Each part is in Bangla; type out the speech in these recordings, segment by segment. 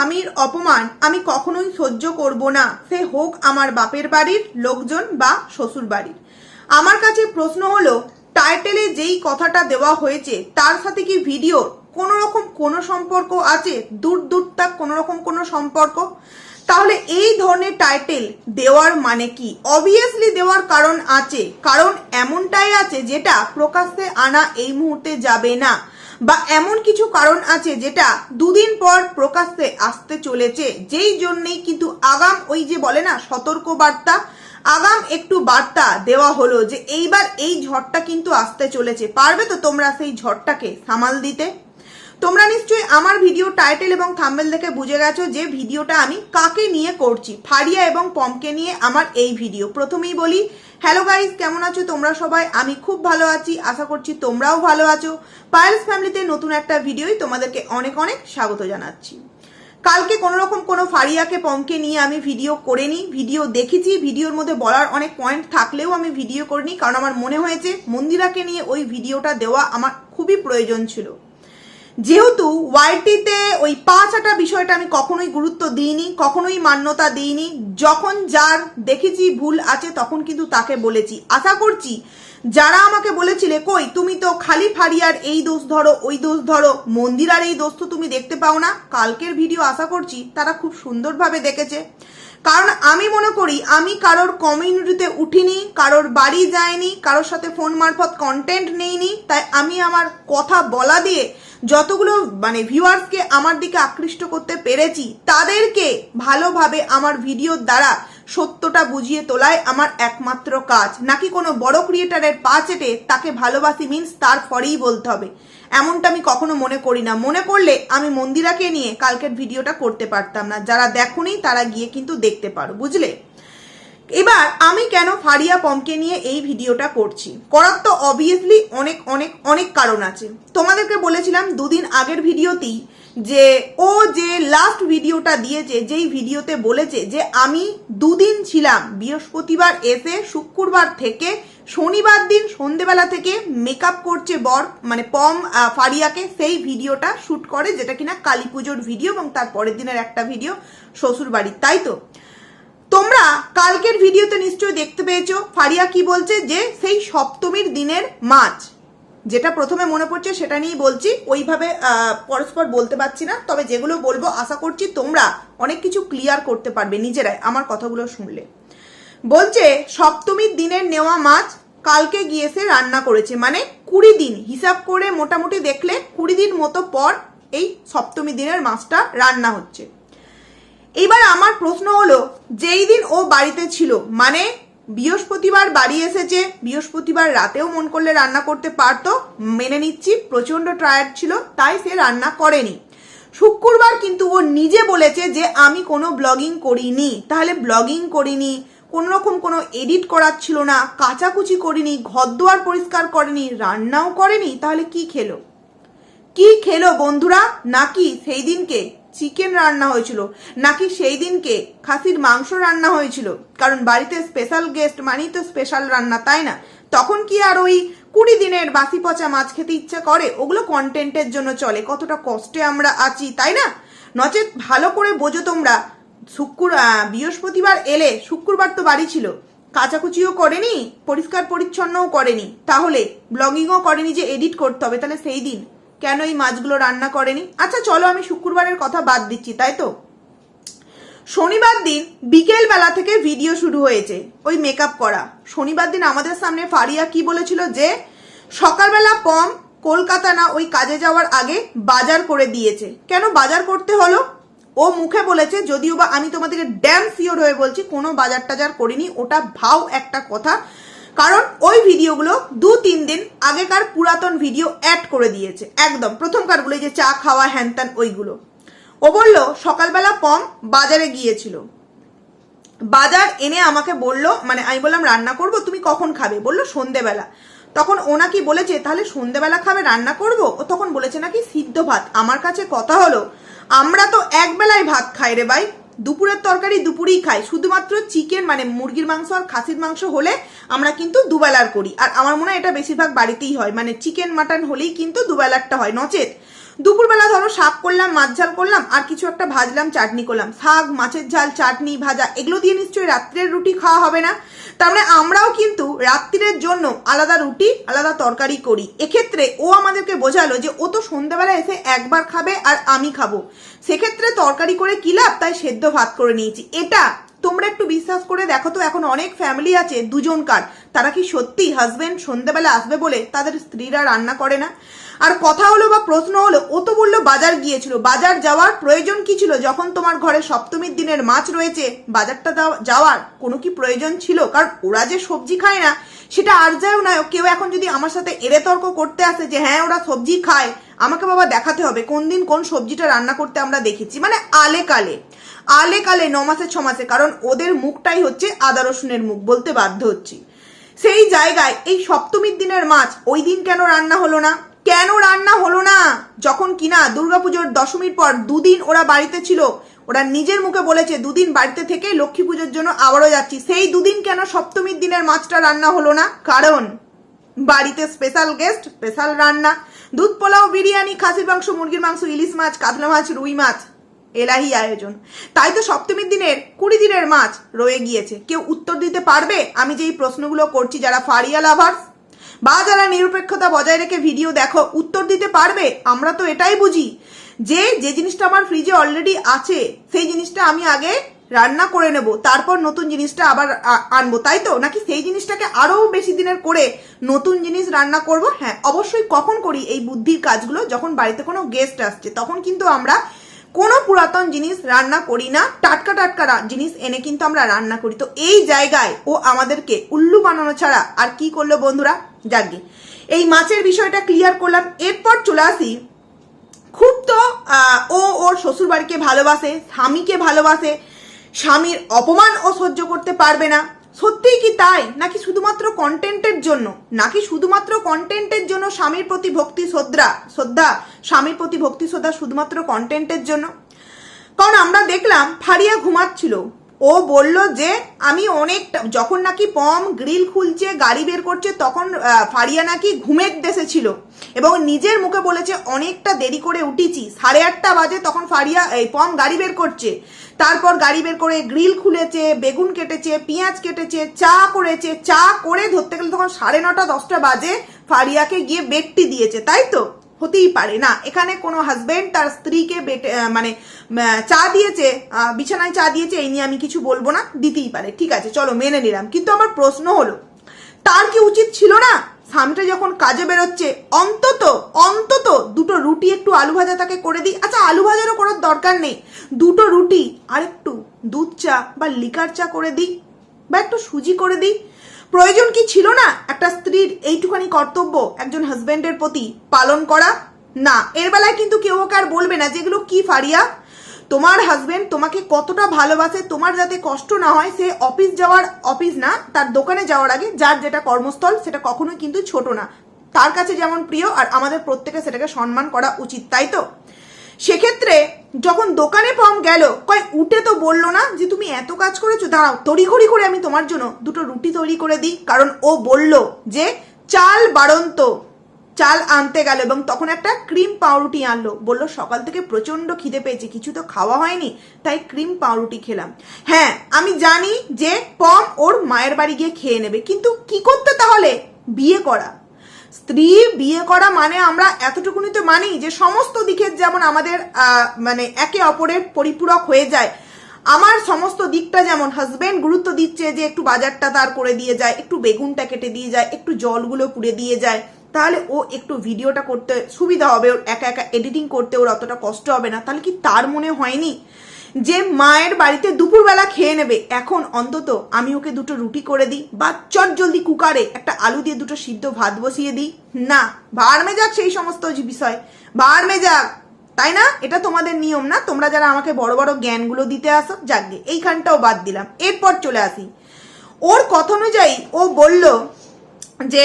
স্বামীর অপমান আমি কখনোই সহ্য করব না। সে হোক আমার বাপের বাড়ির লোকজন বা শ্বশুর বাড়ির। আমার কাছে প্রশ্ন হলো, টাইটেলে যেই কথাটা দেওয়া হয়েছে, তার সাথে কি ভিডিওর কোনো রকম কোনো সম্পর্ক আছে? দূর দূর তাক কোনো রকম কোনো সম্পর্ক? তাহলে এই ধরনের টাইটেল দেওয়ার মানে কি? অবভিয়াসলি দেওয়ার কারণ আছে। কারণ এমনটাই আছে যেটা প্রকাশ্যে আনা এই মুহূর্তে যাবে না। বা এমন কিছু কারণ আছে যেটা দুদিন পর প্রকাশ্যে আসতে চলেছে, যেই জন্যই কিন্তু আগাম ওই যে বলে না সতর্ক বার্তা আগাম একটু বার্তা দেওয়া হলো যে এইবার এই ঝড়টা কিন্তু আসতে চলেছে। পারবে তো তোমরা সেই ঝড়টাকে সামাল দিতে? তোমরা নিশ্চয়ই আমার ভিডিও টাইটেল এবং থাম্বেল দেখে বুঝে গেছো যে ভিডিওটা আমি কাকে নিয়ে করছি, ফারিয়া এবং পমকে নিয়ে আমার এই ভিডিও। প্রথমেই বলি হ্যালো গাইস কেমন আছো? তোমরা সবাই? আমি খুব ভালো আছি। আশা করছি তোমরাও ভালো আছো। পায়েলস ফ্যামিলিতে নতুন একটা ভিডিওই তোমাদেরকে অনেক অনেক স্বাগত জানাচ্ছি। কালকে কোনো রকম কোনো ফারিয়াকে, পমকে নিয়ে আমি ভিডিও করিনি। ভিডিও দেখেছি। ভিডিওর মধ্যে বলার অনেক পয়েন্ট থাকলেও আমি ভিডিও করিনি। কারণ আমার মনে হয়েছে মন্দিরাকে নিয়ে ওই ভিডিওটা দেওয়া আমার খুবই প্রয়োজন ছিল। যেহেতু ওয়াইটিতে ওই পাঁচ আটা বিষয়টা আমি কখনোই গুরুত্ব দিইনি, কখনোই মান্যতা দিইনি, যখন যার দেখেছি ভুল আছে তখন কিন্তু তাকে বলেছি। আশা করছি যারা আমাকে বলেছিলে, কই, তুমি তো খালি ফারিয়ার এই দোষ ধরো, ওই দোষ ধরো মন্দিরার এই দোষ তো তুমি দেখতে পাও না। কালকের ভিডিও আশা করছি তারা খুব সুন্দরভাবে দেখেছে। কারণ আমি মনে করি, আমি কারোর কমিউনিটিতে উঠিনি, কারোর বাড়ি যাইনি, কারোর সাথে ফোন মারফত কন্টেন্ট নেইনি, তাই আমি আমার কথা বলা দিয়ে যতগুলো মানে ভিউয়ার্সকে আমার দিকে আকৃষ্ট করতে পেরেছি, তাদেরকে ভালোভাবে আমার ভিডিওর দ্বারা সত্যটা বুঝিয়ে তোলাই আমার একমাত্র কাজ। নাকি কোনো বড় ক্রিয়েটারের পা চেটে তাকে ভালোবাসি মিন্স তার ফরেই বলতে হবে। এমনটা আমি কখনো মনে করি না। মনে করলে আমি মন্দিরাকে নিয়ে কালকের ভিডিওটা করতে পারতাম না। যারা দেখুনি, তারা গিয়ে কিন্তু দেখতে পারো, বুঝলে? এবার আমি কেন ফারিয়া পমকে নিয়ে এই ভিডিওটা করছি? করার তো অবভিয়াসলি অনেক অনেক অনেক কারণ আছে। তোমাদেরকে বলেছিলাম, দুদিন আগের ভিডিওতেই যে ও যে লাস্ট ভিডিওটা দিয়েছে, যেই ভিডিওতে বলেছে যে আমি দুদিন ছিলাম বৃহস্পতিবার এসে শুক্রবার থেকে শনিবার দিন সন্ধেবেলা থেকে মেকআপ করছে বর মানে পম ফারিয়াকে, সেই ভিডিওটা শুট করে, যেটা কিনা কালী পুজোর ভিডিও এবং তার পরের দিনের একটা ভিডিও শ্বশুর বাড়ির, তাই তো? তোমরা কালকের ভিডিওতে নিশ্চয়ই দেখতে পেয়েছ, ফারিয়া কি বলছে যে সেই সপ্তমীর দিনের মাছ। যেটা প্রথমে মনে পড়ছে সেটা নিয়েই বলছি, ওইভাবে পরস্পর বলতে পারছি না, তবে যেগুলো বলব আশা করছি তোমরা অনেক কিছু ক্লিয়ার করতে পারবে নিজেরাই আমার কথাগুলো শুনলে। বলছে, সপ্তমীর দিনের নেওয়া মাছ কালকে গিয়ে সে রান্না করেছে মানে কুড়ি দিন, হিসাব করে মোটামুটি দেখলে কুড়ি দিন মতো পর এই সপ্তমী দিনের মাছটা রান্না হচ্ছে। এবার আমার প্রশ্ন হলো, যেই দিন ও বাড়িতে ছিল মানে বৃহস্পতিবার বাড়ি এসেছে। বৃহস্পতিবার রাতেও মন করলে রান্না করতে পারতো। মেনে নিচ্ছি প্রচণ্ড টায়ার্ড ছিল, তাই সে রান্না করেনি। শুক্রবার কিন্তু ও নিজে বলেছে যে, আমি কোনো ব্লগিং করিনি। তাহলে ব্লগিং করিনি, কোনো রকম কোনো এডিট করার ছিল না, কাচাকুচি করিনি, ঘর দুয়ার পরিষ্কার করেনি, রান্নাও করেনি, তাহলে কি খেলো? কি খেলো বন্ধুরা? নাকি সেই দিনকে চিকেন রান্না হয়েছিল। নাকি সেই দিনকে খাসির মাংস রান্না হয়েছিল। কারণ বাড়িতে স্পেশাল গেস্ট মানেই তো স্পেশাল রান্না, তাই না? তখন কি আর ওই কুড়ি দিনের বাসি পচা মাছ খেতে ইচ্ছা করে? ওগুলো কন্টেন্টের জন্য চলে। কতটা কষ্টে আমরা আছি, তাই না? নচেত ভালো করে বোঝো তোমরা। শুক্র বৃহস্পতিবার এলে শুক্রবার তো বাড়ি ছিল। কাচাকুচিও করেনি পরিষ্কার পরিচ্ছন্নও করেনি। তাহলে ব্লগিংও করেনি যে এডিট করতে হবে, তাহলে সেই দিন। কেন এই মাছগুলো রান্না করেনি? আচ্ছা চলো আমি শুক্রবারের কথা বাদ দিচ্ছি, তাই তো? শনিবার দিন বিকেল বেলা থেকে ভিডিও শুরু হয়েছে, ওই মেকআপ করা। শনিবার দিন আমাদের সামনে ফারিয়া কি বলেছিল যে, সকালবেলা পম কলকাতা না ওই কাজে যাওয়ার আগে বাজার করে দিয়েছে। কেন বাজার করতে হলো? ও মুখে বলেছে, যদিও বা আমি তোমাদেরকে ড্যাম সিওর হয়ে বলছি, কোনো বাজার টাজার করিনি, ওটা ভাও একটা কথা। কারণ ওই ভিডিওগুলো দু তিন দিন আগেকার পুরাতন ভিডিও অ্যাড করে দিয়েছে। একদম প্রথমকারগুলো যে চা খাওয়া হ্যান ত্যান ওইগুলো। ও বলল, সকালবেলা পম বাজারে গিয়েছিল। বাজার এনে আমাকে বলল মানে আমি বললাম, রান্না করব? তুমি কখন খাবে? বলল, সন্ধেবেলা। তখন ও নাকি বলেছে, তাহলে সন্ধেবেলা খাবে, রান্না করব? ও তখন বলেছে নাকি, সিদ্ধ ভাত, আমার কাছে কথা হলো, আমরা তো এক বেলায় ভাত খাই রে ভাই। দুপুরের তরকারি দুপুরেই খাই। শুধুমাত্র চিকেন মানে মুরগির মাংস আর খাসির মাংস হলে আমরা কিন্তু দুবেলার করি। আর আমার মনে হয় এটা বেশিরভাগ বাড়িতেই হয়। মানে চিকেন মাটন হলেই কিন্তু দুবেলারটা হয়। নচেত দুপুরবেলা ধরো শাক করলাম, মাছ ঝাল করলাম, আর কিছু একটা ভাজলাম, চাটনি করলাম। শাক, মাছের ঝাল, চাটনি, ভাজা, এগুলো দিয়ে নিশ্চয়ই রাত্রের রুটি খাওয়া হবে না। তার মানে আমরাও কিন্তু রাত্রিরের জন্য আলাদা রুটি, আলাদা তরকারি করি। এক্ষেত্রে ও আমাদেরকে বোঝালো যে ও তো সন্ধ্যাবেলা এসে একবার খাবে আর আমি খাব। সেক্ষেত্রে তরকারি করে কি লাভ? তাই সেদ্ধ ভাত করে নিয়েছি। এটা তোমরা একটু বিশ্বাস করে দেখো তো, এখন অনেক ফ্যামিলি আছে, দুজনকার। তারা কি সত্যি হাজবেন্ড সন্ধ্যাবেলা আসবে বলে তাদের স্ত্রীরা রান্না করে না? আর কথা হলো বা প্রশ্ন হলো, ও তো বলল বাজার গিয়েছিল। বাজার যাওয়ার প্রয়োজন কি ছিল? যখন তোমার ঘরে সপ্তমীর দিনের মাছ রয়েছে, বাজারটা যাওয়ার কোনো কি প্রয়োজন ছিল? কারণ ওরা যে সবজি খায় না, সেটা আর যায়ও নয় কেউ এখন যদি আমার সাথে এরে তর্ক করতে আসে যে হ্যাঁ ওরা সবজি খায়, আমাকে বাবা দেখাতে হবে কোন দিন কোন সবজিটা রান্না করতে আমরা দেখেছি। মানে আলে কালে। আলে কালে, ন মাসে, ছ মাসে, কারণ ওদের মুখটাই হচ্ছে আদা রসুনের মুখ বলতে বাধ্য হচ্ছি। সেই জায়গায় এই সপ্তমীর দিনের মাছ ওই দিন কেন রান্না হলো না? কেন রান্না হলো না? যখন কিনা দুর্গাপুজোর দশমীর পর দুদিন ওরা বাড়িতে ছিল, ওরা নিজের মুখে বলেছে, দুদিন বাড়িতে থেকে লক্ষ্মী পুজোর জন্য আবারও যাচ্ছি। সেই দুদিন কেন সপ্তমীর দিনের মাছটা রান্না হলো না? কারণ বাড়িতে স্পেশাল গেস্ট স্পেশাল রান্না। দুধ পোলাও, বিরিয়ানি, খাসির মাংস, মুরগির মাংস, ইলিশ মাছ, কাতলা মাছ, রুই মাছ, এলাহি আয়োজন। তাই তো সপ্তমীর দিনের কুড়ি দিনের মাছ রয়ে গিয়েছে। কেউ উত্তর দিতে পারবে? আমি যেই প্রশ্নগুলো করছি, যারা ফারিয়া লাভার্স বা যারা নিরপেক্ষতা বজায় রেখে ভিডিও দেখো, উত্তর দিতে পারবে? আমরা তো এটাই বুঝি। যে যে জিনিসটা আমার ফ্রিজে অলরেডি আছে, সেই জিনিসটা আমি আগে রান্না করে নেব, তারপর নতুন জিনিসটা আবার আনব, তাই তো? নাকি সেই জিনিসটাকে আরও বেশি দিনের করে নতুন জিনিস রান্না করব? হ্যাঁ অবশ্যই কখন করি এই বুদ্ধির কাজগুলো, যখন বাড়িতে কোনো গেস্ট আসছে, তখন কিন্তু আমরা কোনো পুরাতন জিনিস রান্না করি না, টাটকা টাটকা জিনিস এনে কিন্তু আমরা রান্না করি। তো এই জায়গায় ও আমাদেরকে উল্লু বানানো ছাড়া আর কি করল বন্ধুরা? যাকে এই মাছের বিষয়টা ক্লিয়ার করলাম। এরপর চলে আসি। খুব তো ও ওর শ্বশুর বাড়িকে ভালোবাসে, স্বামীকে ভালোবাসে। স্বামীর অপমান ও সহ্য করতে পারবে না। সত্যিই কি তাই? নাকি শুধুমাত্র কন্টেন্টের জন্য? নাকি শুধুমাত্র কন্টেন্টের জন্য স্বামীর প্রতি ভক্তি শ্রদ্ধা শ্রদ্ধা, স্বামীর প্রতি ভক্তি শ্রদ্ধা শুধুমাত্র কন্টেন্টের জন্য? কারণ আমরা দেখলাম, ফারিয়া ঘুমাচ্ছিল। ও বলল যে, আমি অনেকটা, যখন নাকি পম গ্রিল খুলছে, গাড়ি বের করছে, তখন ফারিয়া নাকি ঘুমের দেশে ছিল এবং নিজের মুখে বলেছে, অনেকটা দেরি করে উঠেছি, সাড়ে আটটা বাজে তখন ফারিয়া, এই পম গাড়ি বের করছে। তারপর গাড়ি বের করে গ্রিল খুলেছে, বেগুন কেটেছে, পেঁয়াজ কেটেছে, চা করেছে, চা করে ধরতে গেলে তখন সাড়ে নটা, দশটা বাজে ফারিয়াকে গিয়ে বেডটি দিয়েছে, তাই তো? হতেই পারে না। এখানে কোনো হাজব্যান্ড তার স্ত্রীকে বেটে মানে চা দিয়েছে বিছানায় চা দিয়েছে, এই নিয়ে আমি কিছু বলব না, দিতেই পারে। ঠিক আছে, চলো মেনে নিলাম। কিন্তু আমার প্রশ্ন হলো, তার কি উচিত ছিল না, স্বামীটা যখন কাজে বেরোচ্ছে, অন্তত অন্তত দুটো রুটি একটু আলু ভাজা তাকে করে দিই? আচ্ছা আলু ভাজারও করার দরকার নেই। দুটো রুটি আর একটু দুধ চা বা লিকার চা করে দিই বা একটু সুজি করে দিই। প্রয়োজন কি ছিল না? একটা স্ত্রীর এইটুখানি কর্তব্য একজন হাজবেন্ডের প্রতি পালন করা? না। এর বেলায় কিন্তু কেউ ওকে আর বলবে না যেগুলো কি ফারিয়া? তোমার হাজবেন্ড তোমাকে কতটা ভালোবাসে, তোমার যাতে কষ্ট না হয়, সে অফিস যাওয়ার অফিস না, তার দোকানে যাওয়ার আগে যার যেটা কর্মস্থল সেটা কখনোই কিন্তু ছোট না। তার কাছে যেমন প্রিয় আর আমাদের প্রত্যেকে সেটাকে সম্মান করা উচিত, তাই তো? সেক্ষেত্রে যখন দোকানে পম গেল, কয়, উঠে তো বলল না যে তুমি এত কাজ করেছ, দাঁড়াও, তড়িঘড়ি করে আমি তোমার জন্য দুটো রুটি তৈরি করে দিই, কারণ ও বলল যে চাল বাড়ন্ত, চাল আনতে গেল এবং তখন একটা ক্রিম পাউরুটি আনলো, বলল সকাল থেকে প্রচণ্ড খিদে পেয়েছে, কিছু তো খাওয়া হয়নি, তাই ক্রিম পাউরুটি খেলাম। হ্যাঁ আমি জানি যে পম ওর মায়ের বাড়ি গিয়ে খেয়ে নেবে, কিন্তু কি করতে তাহলে? বিয়ে করা। স্ত্রী বিয়ে করা মানে আমরা এতটুকুনি তো মানি যে সমস্ত দিকের যেমন আমাদের মানে একে অপরের পরিপূরক হয়ে যায়। আমার সমস্ত দিকটা যেমন হাজব্যান্ড গুরুত্ব দিচ্ছে যে একটু বাজারটা তার করে দিয়ে যায়, একটু বেগুনটা কেটে দিয়ে যায়, একটু জলগুলো পুড়ে দিয়ে যায়, তাহলে ও একটু ভিডিওটা করতে সুবিধা হবে, ওর একা একা এডিটিং করতে ওর অতটা কষ্ট হবে না, তাহলে কি তার মনে হয়নি? যে মায়ের বাড়িতে দুপুরবেলা খেয়ে নেবে। এখন অন্তত আমি ওকে দুটো রুটি করে দিই বা চট জলদি কুকারে একটা আলু দিয়ে দুটো সিদ্ধ ভাত বসিয়ে দিই। না ভাড় যাক সেই সমস্ত বিষয়। ভাড় যাক তাই না? এটা তোমাদের নিয়ম না? তোমরা যারা আমাকে বড় বড় জ্ঞানগুলো দিতে আসো যাকগে এইখানটাও বাদ দিলাম। এরপর চলে আসি। ওর কথা অনুযায়ী ও বলল যে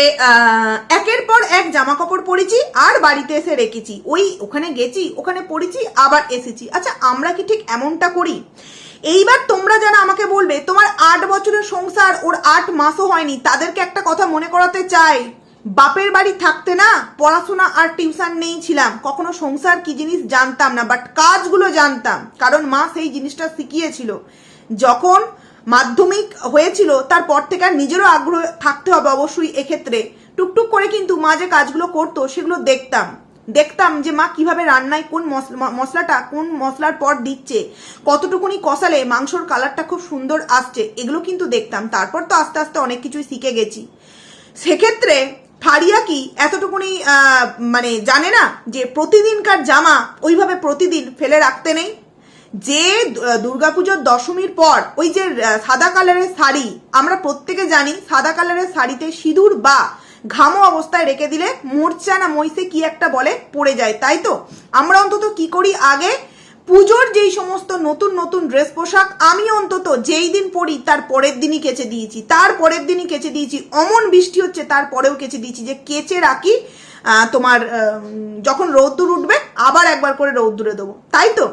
একের পর এক জামা কাপড় পরেছি, আর বাড়িতে এসে রেখেছি। ওই ওখানে গেছি, ওখানে পরেছি, আবার এসেছি। আচ্ছা আমরা কি ঠিক এমনটা করি? এইবার তোমরা যারা আমাকে বলবে, তোমার আট বছরের সংসার, ওর আট মাসও হয়নি, তাদেরকে একটা কথা মনে করাতে চাই। বাপের বাড়ি থাকতে না, পড়াশোনা আর টিউশন নেই ছিলাম। কখনো সংসার কি জিনিস জানতাম না বাট কাজগুলো জানতাম। কারণ মা সেই জিনিসটা শিখিয়েছিল। যখন মাধ্যমিক হয়েছিল, তারপর থেকে আর নিজেরও আগ্রহ থাকতে হবে অবশ্যই এক্ষেত্রে। টুকটুক করে কিন্তু মা যে কাজগুলো করতো, সেগুলো দেখতাম। দেখতাম যে মা কীভাবে রান্নায় কোন মশলা- মশলাটা কোন মশলার পর দিচ্ছে, কতটুকুনি কষালে মাংসর কালারটা খুব সুন্দর আসছে, এগুলো কিন্তু দেখতাম। তারপর তো আস্তে আস্তে অনেক কিছুই শিখে গেছি। সেক্ষেত্রে ফারিয়া কি এতটুকুনি মানে জানে না যে প্রতিদিনকার জামা ওইভাবে প্রতিদিন ফেলে রাখতে নেই? যে দুর্গাপুজোর দশমীর পর ওই যে সাদা কালারের শাড়ি, আমরা প্রত্যেকে জানি সাদা কালারের শাড়িতে সিঁদুর বা ঘামো অবস্থায় রেখে দিলে মোর্চা না মইসে কি একটা বলে, পড়ে যায়, তাই তো? আমরা অন্তত কি করি আগে? পুজোর যেই সমস্ত নতুন নতুন ড্রেস পোশাক, আমি অন্তত যেই দিন পরি, তার পরের দিনই কেচে দিয়েছি। তার পরের দিনই কেচে দিয়েছি। অমন বৃষ্টি হচ্ছে তারপরেও কেচে দিয়েছি যে, কেচে রাখি তোমার যখন রৌদ্দুর উঠবে, আবার একবার করে রৌদ্দুরে দেবো। তাই তো?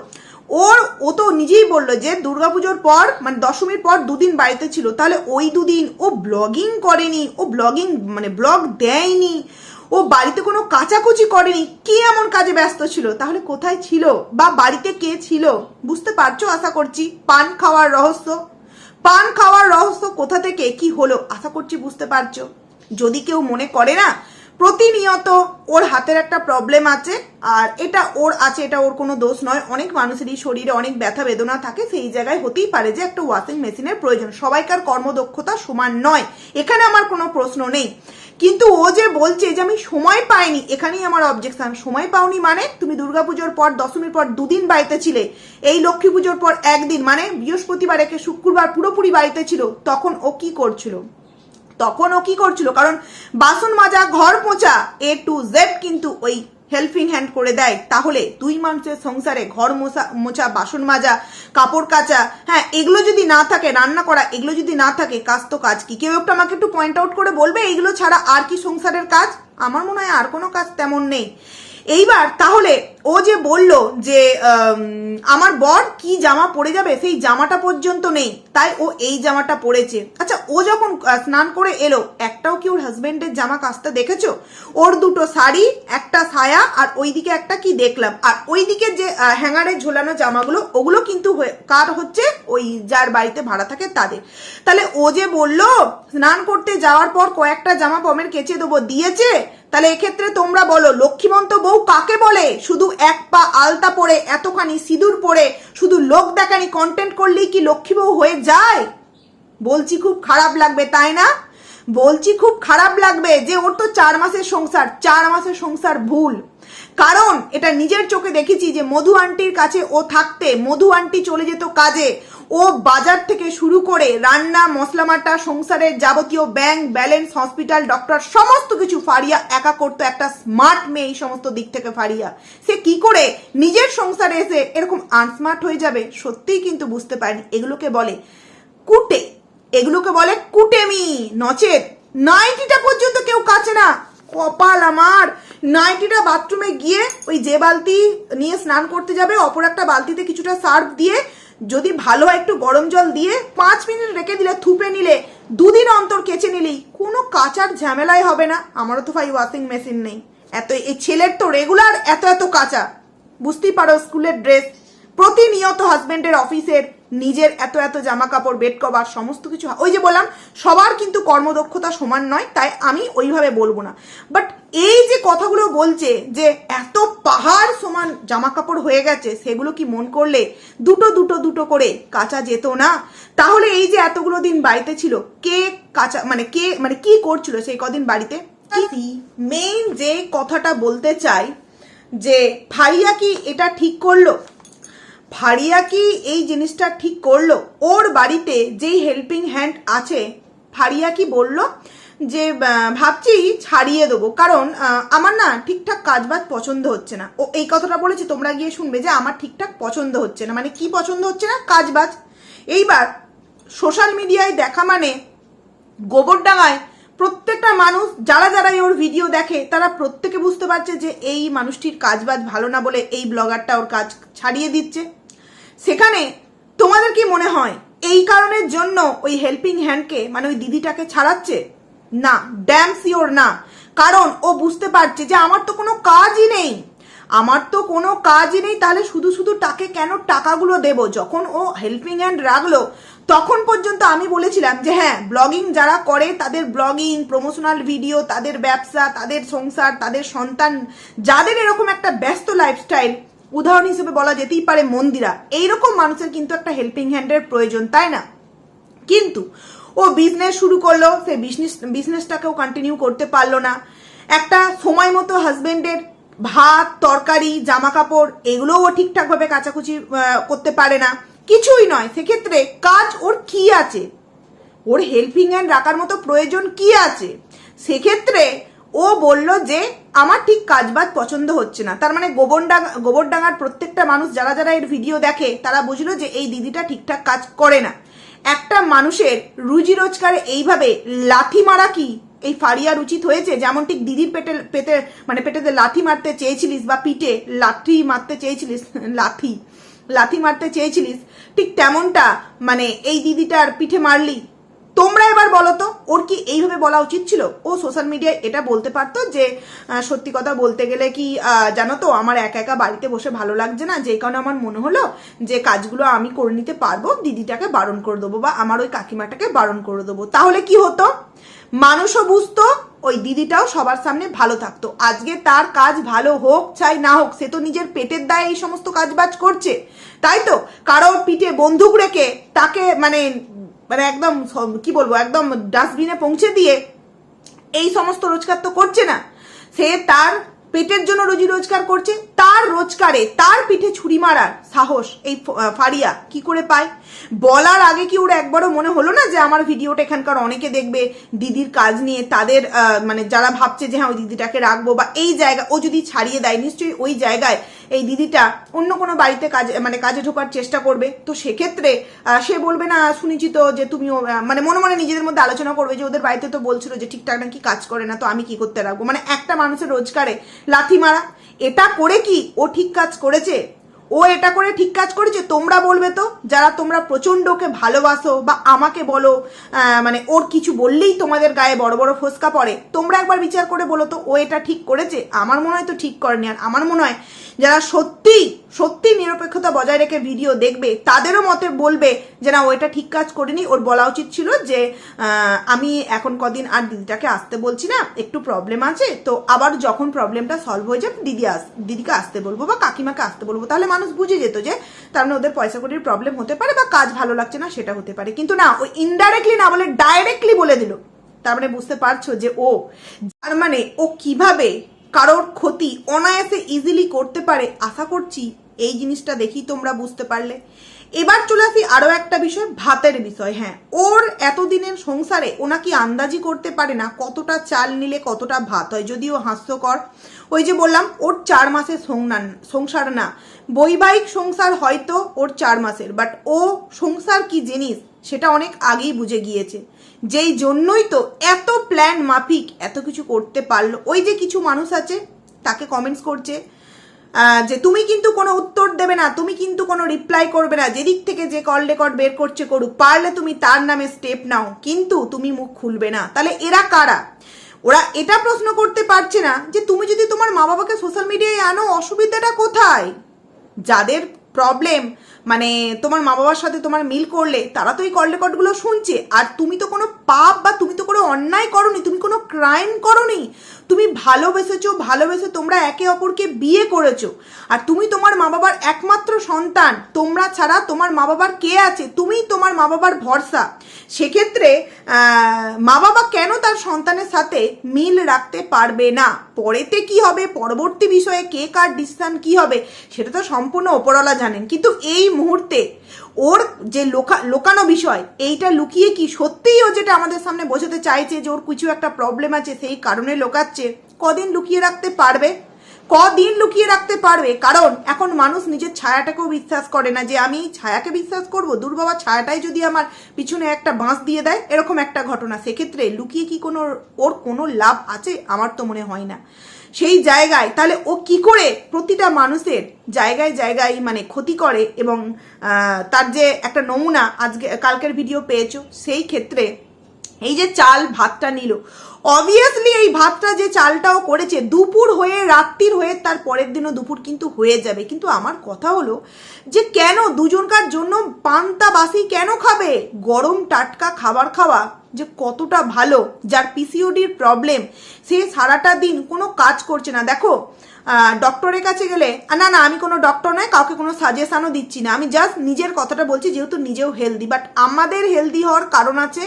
ওর, ও তো নিজেই বলল যে দুর্গাপুজোর পর মানে দশমীর পর দুদিন বাড়িতে ছিল, তাহলে ওই দুদিন ও ব্লগিং করেনি, ও ব্লগিং মানে ব্লগ দেয়নি, ও বাড়িতে কোনো কাচাকুচি করেনি, কে এমন কাজে ব্যস্ত ছিল? তাহলে কোথায় ছিল? বা বাড়িতে কে ছিল? বুঝতে পারছ আশা করছি? পান খাওয়ার রহস্য? পান খাওয়ার রহস্য কোথা থেকে কি হলো? আশা করছি বুঝতে পারছ। যদি কেউ মনে করে না প্রতিনিয়ত ওর হাতের একটা প্রবলেম আছে, আর এটা ওর আছে, এটা ওর কোনো দোষ নয়। অনেক মানুষেরই শরীরে অনেক ব্যথা বেদনা থাকে, সেই জায়গায় হতেই পারে যে একটা ওয়াশিং মেশিনের প্রয়োজন। সবাইকার কর্মদক্ষতা সমান নয়। এখানে আমার কোনো প্রশ্ন নেই। কিন্তু ও যে বলছে যে আমি সময় পাইনি, এখানেই আমার অবজেকশন সময় পাওনি মানে তুমি দুর্গাপুজোর পর, দশমীর পর দুদিন বাড়িতে ছিলে। এই লক্ষ্মী পুজোর পর একদিন মানে বৃহস্পতিবার একে শুক্রবার পুরোপুরি বাড়িতে ছিল, তখন ও কি করছিল? তখন ও কি করছিল? কারণ বাসন মাজা, ঘর মোচা এ টু জেড কিন্তু ওই হেল্পিং হ্যান্ড করে দেয়। তাহলে দুই মানুষের সংসারে ঘর মোছা মোছা, বাসন মাজা, কাপড় কাচা হ্যাঁ এগুলো যদি না থাকে, রান্না করা, এগুলো যদি না থাকে, কাজ তো কাজ কি? কেউ একটু আমাকে একটু পয়েন্ট আউট করে বলবে, এগুলো ছাড়া আর কি সংসারের কাজ? আমার মনে হয় আর কোনো কাজ তেমন নেই। এইবার তাহলে ও যে বলল যে আমার বর কি জামা পরে যাবে, সেই জামাটা পর্যন্ত নেই, তাই ও এই জামাটা পরেছে। আচ্ছা ও যখন স্নান করে এলো, একটাও কি ওর হাজবেন্ডের জামা কাচতে দেখেছ? ওর দুটো শাড়ি, একটা ছায়া, আর ওইদিকে একটা কি দেখলাম, আর ওইদিকে যে হ্যাঙ্গারে ঝোলানো জামাগুলো, ওগুলো কিন্তু কার হচ্ছে? ওই যার বাড়িতে ভাড়া থাকে তাদের। তাহলে ও যে বলল, স্নান করতে যাওয়ার পর কয়েকটা জামা পমের কেচে দেবো, দিয়েছে? তাহলে এক্ষেত্রে তোমরা বলো, লক্ষ্মীমন্ত বউ কাকে বলে? শুধু এক পা আলতা পরে, এতখানি সিঁদুর পরে, শুধু লোক দেখানি কন্টেন্ট করলেই কি লক্ষ্মী বউ হয়ে যায়? বলছি খুব খারাপ লাগবে, তাই না? বলছি খুব খারাপ লাগবে যে ওর তো চার মাসের সংসার, চার মাসের সংসার ভুল। কারণ এটা নিজের চোখে দেখেছি যে মধু আন্টির কাছে ও থাকতে মধু আন্টি চলে যেত কাজে। ও বাজার থেকে শুরু করে রান্না মশলামাটা সংসারের যাবতীয় ব্যাংক, ব্যালেন্স, হসপিটাল, ডক্টর, সমস্ত কিছু ফারিয়া একা করতো একটা স্মার্ট মেয়ে এই সমস্ত দিক থেকে ফারিয়া। সে কি করে নিজের সংসারে এসে এরকম আনস্মার্ট হয়ে যাবে সত্যিই কিন্তু বুঝতে পারেনি। এগুলোকে বলে কুটে। এগুলোকে বলে কুটেমি, নচেত। নাইটিটা পর্যন্ত কেউ কাছে না। কপাল আমার। নাইটিটা বাথরুমে গিয়ে ওই যে বালতি নিয়ে স্নান করতে যাবে, অপর একটা বালতিতে কিছুটা সার্ফ দিয়ে যদি ভালো একটু গরম জল দিয়ে পাঁচ মিনিট রেখে দিলে, থুপে নিলে, দুদিন অন্তর কেচে নিলেই কোনো কাচার ঝামেলাই হবে না। আমারও তো ভাই ওয়াশিং মেশিন নেই। এত এই ছেলের তো রেগুলার এত এত কাঁচা। বুঝতেই পারো স্কুলের ড্রেস প্রতিনিয়ত হাজবেন্ডের অফিসের, নিজের এত এত জামা কাপড় বেড কভার সমস্ত কিছু। ওই যে বললাম, সবার কিন্তু কর্মদক্ষতা সমান নয়, তাই আমি ওইভাবে বলব না। বাট এই যে কথাগুলো বলছে যে এত পাহাড় সমান জামা কাপড় হয়ে গেছে সেগুলো কি মন করলে দুটো দুটো দুটো করে কাঁচা যেত না? তাহলে এই যে এতগুলো দিন বাড়িতে ছিল কে কাঁচা মানে কে মানে কি করছিল সেই কদিন বাড়িতে? মেইন যে কথাটা বলতে চাই যে ফারিয়া কি এটা ঠিক করল? ফারিয়া কি এই জিনিসটা ঠিক করল? ওর বাড়িতে যেই হেল্পিং হ্যান্ড আছে ফারিয়া কি বলল? যে ভাবছি ছাড়িয়ে দেবো। কারণ আমার না ঠিকঠাক কাজবাজ পছন্দ হচ্ছে না। ও এই কথাটা বলেছি, তোমরা গিয়ে শুনবে যে আমার ঠিকঠাক পছন্দ হচ্ছে না। মানে কি পছন্দ হচ্ছে না? কাজবাজ। এইবার সোশ্যাল মিডিয়ায় দেখা মানে গোবরডাঙ্গায় প্রত্যেকটা মানুষ, যারা যারা ওর ভিডিও দেখে, তারা প্রত্যেকে বুঝতে পারছে যে এই মানুষটির কাজবাজ ভালো না বলে এই ব্লগারটা ওর কাজ ছাড়িয়ে দিচ্ছে। সেখানে তোমাদের কি মনে হয়? এই কারণের জন্য ওই হেল্পিং হ্যান্ডকে মানে ওই দিদিটাকে ছাড়াচ্ছে? না ড্যাম শিওর না। কারণ ও বুঝতে পারছে যে আমার তো কোনো কাজই নেই। আমার তো কোনো কাজই নেই, তাহলে শুধু শুধু তাকে কেন টাকাগুলো দেব? যখন ও হেল্পিং হ্যান্ড রাখল, তখন পর্যন্ত আমি বলেছিলাম যে হ্যাঁ ব্লগিং যারা করে, তাদের ব্লগিং প্রমোশনাল ভিডিও তাদের ব্যবসা, তাদের সংসার, তাদের সন্তান, যাদের এরকম একটা ব্যস্ত লাইফস্টাইল উদাহরণ হিসেবে বলা যেতেই পারে মন্দিরা। এইরকম মানুষের কিন্তু একটা হেল্পিং হ্যান্ডের প্রয়োজন, তাই না? কিন্তু ও বিজনেস শুরু করল, সে বিজনেস বিজনেসটাকেও কন্টিনিউ করতে পারল না। একটা সময় মতো হাজবেন্ডের ভাত, তরকারি জামা কাপড় এগুলোও ঠিকঠাকভাবে কাচাকুচি করতে পারে না। কিছুই নয়, সেক্ষেত্রে কাজ ওর কি আছে? ওর হেল্পিং হ্যান্ড রাখার মতো প্রয়োজন কি আছে? সেক্ষেত্রে ও বলল যে, আমার ঠিক কাজবাজ পছন্দ হচ্ছে না। তার মানে গোবরডাঙ্গা গোবরডাঙ্গার প্রত্যেকটা মানুষ যারা যারা এর ভিডিও দেখে, তারা বুঝলো যে এই দিদিটা ঠিকঠাক কাজ করে না। একটা মানুষের রুজি রোজগারে এইভাবে লাথি মারা কি? এই ফারিয়ার উচিত হয়েছে? যেমন ঠিক দিদির পেটে পেটে মানে পেটেতে লাথি মারতে চেয়েছিলিস বা পিঠে লাঠি মারতে চেয়েছিলিস, লাথি লাথি মারতে চেয়েছিলিস, ঠিক তেমনটা মানে এই দিদিটার পিঠে মারলি তোমরা এবার বলো তো, ওর কি এইভাবে বলা উচিত ছিল? ও সোশ্যাল মিডিয়ায় এটা বলতে পারতো যে সত্যি কথা বলতে গেলে কি জানো তো, আমার একা একা বাড়িতে বসে ভালো লাগছে না, যে কারণে আমার মনে হলো যে কাজগুলো আমি করে নিতে পারব, দিদিটাকে বারণ করে দেবো বা আমার ওই কাকিমাটাকে বারণ করে দেবো। তাহলে কি হতো? মানুষও বুঝতো, ওই দিদিটাও সবার সামনে ভালো থাকতো। আজকে তার কাজ ভালো হোক চাই না হোক, সে তো নিজের পেটের দায়ে এই সমস্ত কাজ বাজ করছে। তাই তো, কারোর পিঠে বন্দুক রেখে তাকে মানে মানে একদম কি বলব, একদম ডাস্টবিনে পৌঁছে দিয়ে এই সমস্ত রোজগার তো করছে না। সে তার পেটের জন্য রোজি রোজগার করছে, তার রোজগারে তার পিঠে ছুরি মারার সাহস এই ফারিয়া কি করে পায়? বলার আগে কি ওর একবারও মনে হলো না যে আমার ভিডিওটা এখানকার অনেকে দেখবে, দিদির কাজ নিয়ে তাদের মানে যারা ভাবছে যে হ্যাঁ ওই দিদিটাকে রাখব বা এই জায়গা, ও যদি ছাড়িয়ে দেয়, নিশ্চয়ই ওই জায়গায় এই দিদিটা অন্য কোনো বাড়িতে কাজে মানে কাজে ঢোকার চেষ্টা করবে। তো সেক্ষেত্রে সে বলবে, না, শুনেছি তো যে তুমি মানে মনে মনে নিজেদের মধ্যে আলোচনা করবে যে ওদের বাড়িতে তো বলছিল যে ঠিকঠাক নাকি কাজ করে না, তো আমি কি করতে রাখব? মানে একটা মানুষের রোজগারে লাথি মারা। এটা করে কি ও ঠিক কাজ করেছে? ও এটা করে ঠিক কাজ করেছে? তোমরা বলবে তো? যারা তোমরা প্রচণ্ড ওকে ভালোবাসো বা আমাকে বলো মানে ওর কিছু বললেই তোমাদের গায়ে বড় বড় ফোসকা পড়ে, তোমরা একবার বিচার করে বলো তো, ও এটা ঠিক করেছে? আমার মনে হয় তো ঠিক করেনি। আর আমার মনে হয় যারা সত্যি সত্যি নিরপেক্ষতা বজায় রেখে ভিডিও দেখবে, তাদেরও মতে বলবে যে না, ও এটা ঠিক কাজ করেনি। ওর বলা উচিত ছিল যে আমি এখন কদিন আর দিদিটাকে আসতে বলছি না, একটু প্রবলেম আছে, তো আবার যখন প্রবলেমটা সলভ হয়ে যাবে, দিদি আস, দিদিকে আসতে বলব বা কাকিমাকে আসতে বলব, তাহলে মানুষ বুঝে যেত যে তার মানে ওদের পয়সা কড়ির প্রবলেম হতে পারে বা কাজ ভালো লাগছে না, সেটা হতে পারে। কিন্তু না ও ইনডাইরেক্টলি না বলে ডাইরেক্টলি বলে দিল। তার মানে বুঝতে পারছ যে ও তার মানে ও কীভাবে কারোর ক্ষতি অনায়াসে ইজিলি করতে পারে, আশা করছি এই জিনিসটা দেখি তোমরা বুঝতে পারলে। এবার চলে আসি আরও একটা বিষয়, ভাতের বিষয়। হ্যাঁ ওর এতদিনের সংসারে ওনা কি আন্দাজি করতে পারে না কতটা চাল নিলে কতটা ভাত হয়, যদিও হাস্যকর। ওই যে বললাম, ওর চার মাসের সংসার সংসার না, বৈবাহিক সংসার হয়তো ওর চার মাসের বাট ও সংসার কি জিনিস সেটা অনেক আগেই বুঝে গিয়েছে। যেই জন্যই তো এত প্ল্যান মাফিক এত কিছু করতে পারল। ওই যে কিছু মানুষ আছে, তাকে কমেন্টস করছে যে তুমি কিন্তু কোনো উত্তর দেবে না, তুমি কিন্তু কোনো রিপ্লাই করবে না, যেদিক থেকে যে কল রেকর্ড বের করছে করুক, পারলে তুমি তার নামে স্টেপ নাও, কিন্তু তুমি মুখ খুলবে না। তাহলে এরা কারা? ওরা এটা প্রশ্ন করতে পারছে না যে তুমি যদি তোমার মা বাবাকে সোশ্যাল মিডিয়ায় আনো, অসুবিধাটা কোথায়? যাদের প্রবলেম মানে তোমার মা বাবার সাথে তোমার মিল করলে, তারা তো এই কল রেকর্ডগুলো শুনছে। আর তুমি তো কোনো পাপ বা তুমি তো কোনো অন্যায় করনি, তুমি কোনো ক্রাইম করনি। তুমি ভালোবেসেছো, ভালোবেসে তোমরা একে অপরকে বিয়ে করেছ। আর তুমি তোমার মা বাবার একমাত্র সন্তান। তোমরা ছাড়া তোমার মা বাবার কে আছে? তুমি তোমার মা বাবার ভরসা। সেক্ষেত্রে মা বাবা কেন তার সন্তানের সাথে মিল রাখতে পারবে না? পরেতে কি হবে? পরবর্তী বিষয়ে কে কার ডিসিশন কি হবে? সেটা তো সম্পূর্ণ ওপরওয়ালা জানেন। কিন্তু এই মুহূর্তে ওর যে লোকা, লোকানো বিষয়, এইটা লুকিয়ে কি সত্যিই ও যেটা আমাদের সামনে বোঝাতে চাইছে যে ওর কিছু একটা প্রবলেম আছে, সেই কারণে লোকাচ্ছে, কদিন লুকিয়ে রাখতে পারবে? কদিন লুকিয়ে রাখতে পারবে? কারণ এখন মানুষ নিজের ছায়াটাকেও বিশ্বাস করে না যে আমি ছায়াকে বিশ্বাস করব, দূর বাবা, ছায়াটাই যদি আমার পিছনে একটা বাঁশ দিয়ে দেয়, এরকম একটা ঘটনা। সেক্ষেত্রে লুকিয়ে কি কোনো, ওর কোনো লাভ আছে? আমার তো মনে হয় না। সেই জায়গায়, তাহলে ও কি করে প্রতিটা মানুষের জায়গায় জায়গায় মানে ক্ষতি করে এবং তার যে একটা নমুনা আজকে, কালকের ভিডিও পেয়েছ, সেই ক্ষেত্রে এই যে চাল ভাতটা নিল অবভিয়াসলি এই ভাতটা যে চালটাও করেছে, দুপুর হয়ে, রাত্রির হয়ে, তার পরের দিনও দুপুর কিন্তু হয়ে যাবে। কিন্তু আমার কথা হলো যে কেন দুজনকার জন্য পান্তা বাসি কেন খাবে? গরম টাটকা খাবার খাওয়া যে কতটা ভালো, যার পিসিওডির প্রবলেম সে সারাটা দিন কোনো কাজ করছে না। দেখো ডক্টরের কাছে গেলে না না, আমি কোনো ডক্টর নয়, কাউকে কোনো সাজেশানও দিচ্ছি না। আমি জাস্ট নিজের কথাটা বলছি, যেহেতু নিজেও হেলদি বাট আমাদের হেলদি হওয়ার কারণ আছে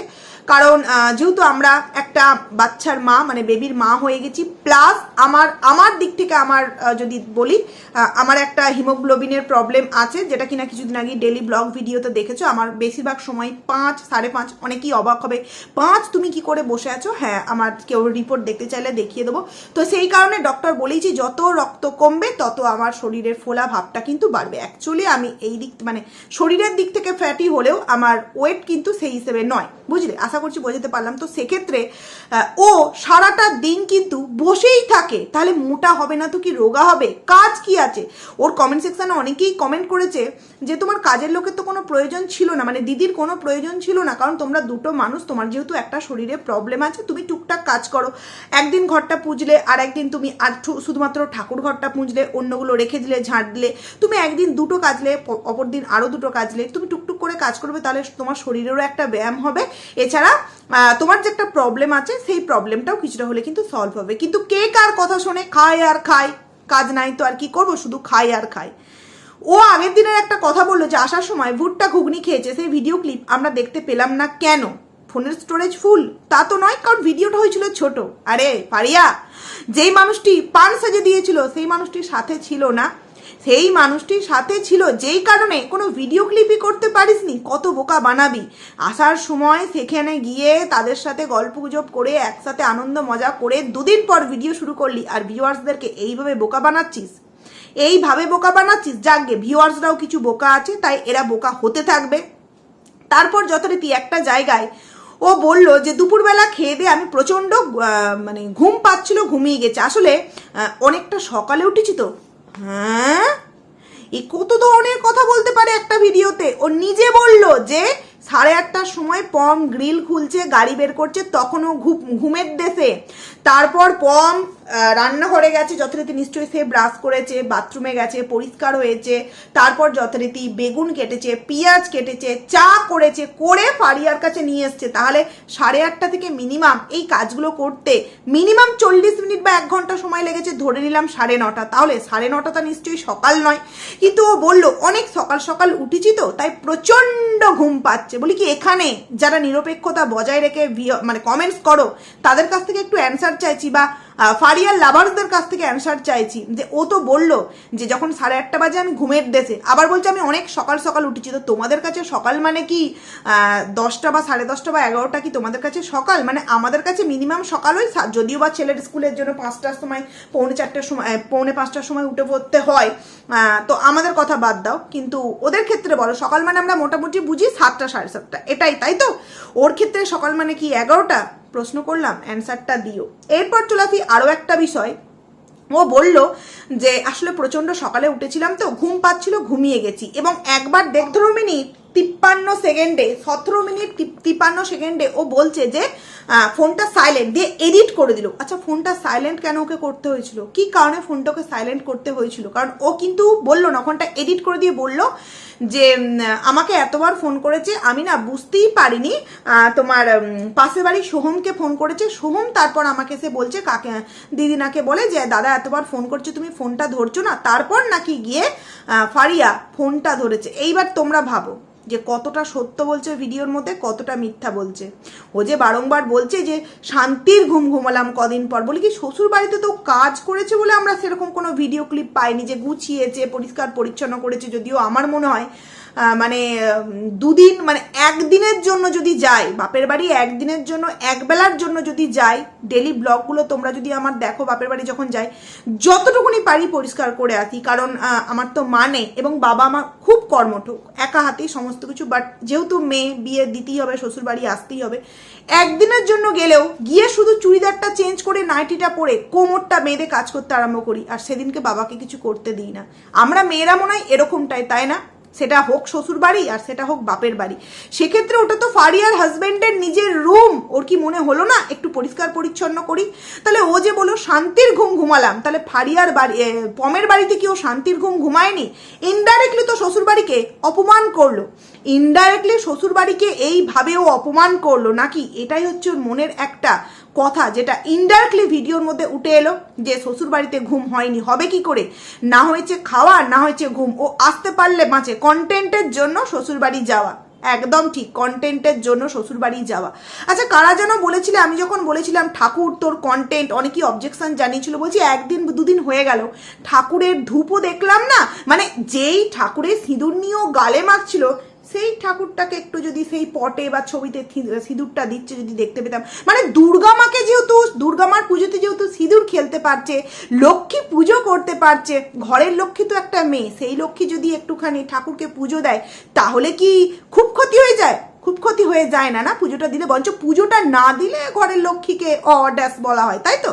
কারণ যেহেতু আমরা একটা বাচ্চার মা মানে বেবির মা হয়ে গেছি প্লাস আমার আমার দিক থেকে আমার যদি বলি আমার একটা হিমোগ্লোবিনের প্রবলেম আছে, যেটা কিনা কিছুদিন আগে ডেলি ব্লগ ভিডিওতে দেখেছ, আমার বেশিরভাগ সময় পাঁচ, সাড়ে পাঁচ, অনেকেই অবাক হবে। পাঁচ, তুমি কি করে বসে আছো? হ্যাঁ আমার কেউ রিপোর্ট দেখতে চাইলে দেখিয়ে দেবো। তো সেই কারণে ডক্টর বলেইছি যত রক্ত কমবে, তত আমার শরীরের ফোলা ভাবটা কিন্তু বাড়বে। অ্যাকচুয়ালি আমি এই দিক মানে শরীরের দিক থেকে ফ্যাটি হলেও আমার ওয়েট কিন্তু সেই হিসেবে নয়, বুঝলে? আশা করছি বোঝাতে পারলাম। তো সেক্ষেত্রে ও সারাটা দিন কিন্তু বসেই থাকে। তাহলে মোটা হবে না তো কি রোগা হবে? কাজ কি আছে? ওর কমেন্ট সেকশানে অনেকেই কমেন্ট করেছে যে তোমার কাজের লোকের তো কোনো প্রয়োজন ছিল না মানে দিদির কোনো প্রয়োজন ছিল না, কারণ তোমরা দুটো মানুষ, তোমার যেহেতু একটা শরীরে প্রবলেম আছে, তুমি টুকটাক কাজ করো। একদিন ঘরটা পুজলে, আর একদিন তুমি আর শুধুমাত্র ঠাকুর ঘরটা পুজলে, অন্যগুলো রেখে দিলে, ঝাঁট দিলে। তুমি একদিন দুটো কাজলে অপর দিন আরও দুটো কাজলে, তুমি টুকটুক করে কাজ করবে, তাহলে তোমার শরীরেরও একটা ব্যায়াম হবে। এছাড়া আহ, তোমার যে একটা প্রবলেম আছে সেই প্রবলেমটাও কিছুটা হলে কিন্তু সলভ হবে। কিন্তু কে কার কথা শোনে? খায় আর খায়। কাজ নাই তো আর কি করব? শুধু খায় আর খায়। ও আগের দিনের একটা কথা বলল যে আসার সময় ভুট্টা ঘুগনি খেয়েছে সেই ভিডিও ক্লিপ আমরা দেখতে পেলাম না কেন? ফোনের স্টোরেজ ফুল তা তো নয় কারণ ভিডিওটা হয়েছিল ছোট। আরে পারিয়া যেই মানুষটি পান সাজে দিয়েছিল সেই মানুষটির সাথে ছিল না। সেই মানুষটির সাথে ছিল যেই কারণে কোনো ভিডিও ক্লিপই করতে পারিসনি। কত বোকা বানাবি। আসার সময় সেখানে গিয়ে তাদের সাথে গল্প গুজব করে একসাথে আনন্দ মজা করে দুদিন পর ভিডিও শুরু করলি। আর ভিউয়ার্সদেরকে এইভাবে বোকা বানাচ্ছিস? এইভাবে বোকা বানাচ্ছিস? যাকগে ভিউয়ার্সরাও কিছু বোকা আছে, তাই এরা বোকা হতে থাকবে। তারপর যথারীতি একটা জায়গায় ও বলল যে, দুপুরবেলা খেয়ে দিয়ে আমি প্রচণ্ড মানে ঘুম পাচ্ছিল, ঘুমিয়ে গেছে। আসলে অনেকটা সকালে উঠেছি তো। হ্যাঁ? এ কত ধরনের কথা বলতে পারে একটা ভিডিওতে? ও নিজে বলল যে সাড়ে আটটার সময় পম গ্রিল খুলছে, গাড়ি বের করছে তখনও ঘুম ঘুমের দেশে। তারপর পম রান্নাঘরে গেছে, যথারীতি নিশ্চয়ই সে ব্রাশ করেছে, বাথরুমে গেছে, পরিষ্কার হয়েছে, তারপর যথারীতি বেগুন কেটেছে, পেঁয়াজ কেটেছে, চা করেছে, করে ফারিয়ার কাছে নিয়ে এসছে। তাহলে সাড়ে আটটা থেকে মিনিমাম এই কাজগুলো করতে মিনিমাম চল্লিশ মিনিট বা এক ঘণ্টা সময় লেগেছে, ধরে নিলাম সাড়ে নটা। তাহলে সাড়ে নটাটা নিশ্চয়ই সকাল নয়। কিন্তু ও বলল, অনেক সকাল সকাল উঠেছি তো, তাই প্রচণ্ড ঘুম পাচ্ছে। বলি কি, এখানে যারা নিরপেক্ষতা বজায় রেখে মানে কমেন্টস করো, তাদের কাছ থেকে একটু অ্যান্সার চাইছি বা ফারিয়ার লাভার্সদের কাছ থেকে অ্যান্সার চাইছি। যে ও তো বলল যে যখন সাড়ে আটটা বাজে আমি ঘুমের দেশে। আবার বলছে, আমি অনেক সকাল সকাল উঠেছি। তো তোমাদের কাছে সকাল মানে কি? দশটা বা সাড়ে দশটা বা এগারোটা কি তোমাদের কাছে সকাল? মানে আমাদের কাছে মিনিমাম সকাল ওই যদিও বা ছেলের স্কুলের জন্য পাঁচটার সময়, পৌনে চারটার সময় পৌনে পাঁচটার সময় উঠে পড়তে হয়। তো আমাদের কথা বাদ দাও। কিন্তু ওদের ক্ষেত্রে বলো, সকাল মানে আমরা মোটামুটি বুঝি সাতটা, সাড়ে সাতটা। এটাই, তাই তো? ওর ক্ষেত্রে সকাল মানে কি? এগারোটা? প্রশ্ন করলাম অ্যান্সারটা দিও। এরপর চলে আসি আরও একটা বিষয়। ও বলল যে, আসলে প্রচণ্ড সকালে উঠেছিলাম তো, ঘুম পাচ্ছিল, ঘুমিয়ে গেছি। এবং একবার দেড় মিনিট, তিপ্পান্ন সেকেন্ডে, সতেরো মিনিট তিপ্পান্ন সেকেন্ডে ও বলছে যে ফোনটা সাইলেন্ট দিয়ে এডিট করে দিল। আচ্ছা ফোনটা সাইলেন্ট কেন ওকে করতে হয়েছিল? কি কারণে ফোনটাকে সাইলেন্ট করতে হয়েছিল? কারণ ও কিন্তু বলল না, ফোনটা এডিট করে দিয়ে বলল যে আমাকে এতবার ফোন করেছে, আমি না বুঝতেই পারিনি তোমার পাশের বাড়ি সোহমকে ফোন করেছে, সোহম তারপর আমাকে সে বলছে, কাকে দিদিনাকে বলে যে, দাদা, এতবার ফোন করছে, তুমি ফোনটা ধরছো না? তারপর নাকি গিয়ে ফারিয়া ফোনটা ধরেছে। এইবার তোমরা ভাবো যে, কতটা সত্য বলছে ভিডিওর মধ্যে, কতটা মিথ্যা বলছে। ও যে বারংবার বলছে যে, শান্তির ঘুম ঘুমালাম কদিন পর। বলি কি শ্বশুর বাড়িতে তো কাজ করেছে বলে আমরা সেরকম কোনো ভিডিও ক্লিপ পাইনি যে, গুছিয়েছে, পরিষ্কার পরিচ্ছন্ন করেছে, যদিও আমার মনে হয় আহ, মানে দুদিন মানে একদিনের জন্য যদি যাই বাপের বাড়ি একদিনের জন্য একবেলার জন্য যদি যাই ডেলি ব্লগগুলো তোমরা যদি আমার দেখো বাপের বাড়ি যখন যাই যতটুকুনি পারি পরিষ্কার করে আসি কারণ আমার তো মানে এবং বাবা আমার খুব কর্মঠ একা হাতেই সমস্ত কিছু বাট যেহেতু মেয়ে বিয়ে দিতেই হবে শ্বশুর বাড়ি আসতেই হবে একদিনের জন্য গেলেও গিয়ে শুধু চুড়িদারটা চেঞ্জ করে নাইটিটা পরে কোমরটা বেঁধে কাজ করতে আরম্ভ করি আর সেদিনকে বাবাকে কিছু করতে দিই না। আমরা মেয়েরা মনে হয় এরকমটাই তাই না? সেটা হোক শ্বশুর বাড়ি আর সেটা হোক বাপের বাড়ি। সেক্ষেত্রে ওটা তো ফারিয়ার হাজবেন্ডের নিজের রুম। ওর কি মনে হলো না? একটু পরিষ্কার পরিচ্ছন্ন করি। তাহলে ও যে বলো শান্তির ঘুম ঘুমালাম। তাহলে ফারিয়ার বাড়ি পমের বাড়িতে কি ও শান্তির ঘুম ঘুমায়নি? ইনডাইরেক্টলি তো শ্বশুর বাড়িকে অপমান করল। ইনডাইরেক্টলি শ্বশুর বাড়িকে এইভাবে ও অপমান করল নাকি? এটাই হচ্ছে ওর মনের একটা কথা যেটা ইনডাইরেক্টলি ভিডিওর মধ্যে উঠে এলো যে শ্বশুর বাড়িতে ঘুম হয়নি, হবে কি করে? না হয়েছে খাওয়া, না হয়েছে ঘুম। ও আসতে পারলে বাঁচে। কন্টেন্টের জন্য শ্বশুর বাড়ি যাওয়া। একদম ঠিক কন্টেন্টের জন্য শ্বশুর বাড়ি যাওয়া। আচ্ছা কারা যেন বলেছিলে, আমি যখন বলেছিলাম, ঠাকুর, তোর কন্টেন্ট অনেকেই অবজেকশন জানিয়েছিল। বলছি, একদিন, দুদিন হয়ে গেল। ঠাকুরের ধূপও দেখলাম না। মানে যেই ঠাকুরের সিঁদুর নিয়েও গালে মাখছিল সেই ঠাকুরটাকে একটু যদি সেই পটে বা ছবিতে সিঁদুরটা দিচ্ছে, যদি দেখতে পেতাম। মানে দুর্গা মাকে যেহেতু, দুর্গা মার পুজোতে যেহেতু সিঁদুর খেলতে পারছে, লক্ষ্মী পুজো করতে পারছে, ঘরের লক্ষ্মী তো একটা মেয়ে, সেই লক্ষ্মী যদি একটুখানি ঠাকুরকে পুজো দেয়, তাহলে কি খুব ক্ষতি হয়ে যায়? খুব ক্ষতি হয়ে যায় না না? পুজোটা দিলে বঞ্চ পুজোটা না দিলে ঘরের লক্ষ্মীকে অ বলা হয়, তাই তো?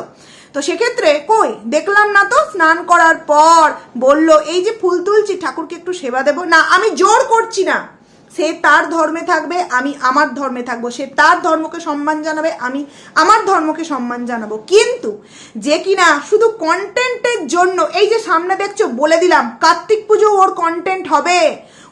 তো সেক্ষেত্রে কই? দেখলাম না তো স্নান করার পর বলল, এই যে ফুল তুলছি, ঠাকুরকে একটু সেবা দেবো। না, আমি জোর করছি না। সে তার ধর্মে থাকবে, আমি আমার ধর্মে থাকব। সে তার ধর্মকে সম্মান জানাবে, আমি আমার ধর্মকে সম্মান জানাব। কিন্তু যে কিনা শুধু কন্টেন্টের জন্য, এই যে সামনে দেখছ, বলে দিলাম, কার্তিক পুজো ওর কন্টেন্ট হবে।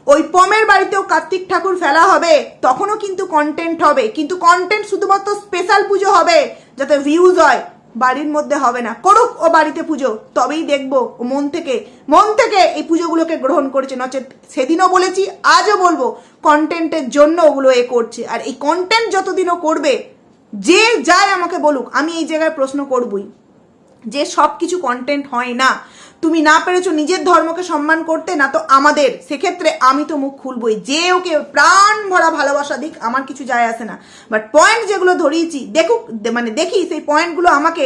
ওই পমের বাড়িতেও কার্তিক ঠাকুর ফেলা হবে, তখনও কিন্তু কন্টেন্ট হবে। কিন্তু কন্টেন্ট শুধুমাত্র স্পেশাল পুজো হবে, যাতে ভিউজ হয়, বাড়ির মধ্যে হবে না। করুক ও বাড়িতে পুজো, তবেই দেখব ও মন থেকে মন থেকে এই পুজোগুলোকে গ্রহণ করেছে। নচেত সেদিনও বলেছি, আজও বলব কন্টেন্টের জন্য ওগুলো এ করছে। আর এই কন্টেন্ট যতদিনও করবে, যে যায় আমাকে বলুক, আমি এই জায়গায় প্রশ্ন করবই। যে সব কিছু কন্টেন্ট হয় না, তুমি না পেরেছ নিজের ধর্মকে সম্মান করতে, না তো আমাদের। সেক্ষেত্রে আমি তো মুখ খুলবই। যে ওকে প্রাণ ভরা ভালোবাসা দিক, আমার কিছু যায় আসে না। বাট পয়েন্ট যেগুলো ধরিয়েছি, দেখুক মানে দেখি সেই পয়েন্টগুলো আমাকে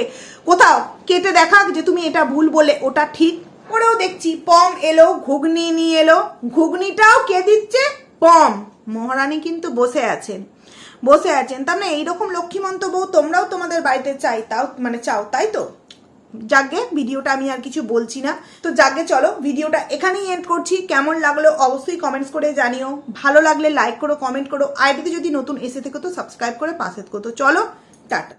কোথাও কেটে দেখাক যে তুমি এটা ভুল বলে, ওটা ঠিক করেও দেখছি। পম এলো, ঘুগনি নিয়ে এলো। ঘুগনিটাও কে দিচ্ছে? পম, মহারানী কিন্তু বসে আছেন। বসে আছেন। তার মানে এইরকম লক্ষ্মীমন্ত বউ তোমরাও তোমাদের বাড়িতে চাই, তাও মানে চাও, তাই তো? যাকে ভিডিওটা আমি আর কিছু বলছি না। তো যাকে চলো, ভিডিওটা এখানেই এন্ড করছি। কেমন লাগল অবশ্যই কমেন্টস করে জানিও। ভালো লাগলে লাইক করো কমেন্ট করো। আইডিতে যদি নতুন এসে থেকে তো সাবস্ক্রাইব করে পাশে থেকো। তো চলো, টাটা।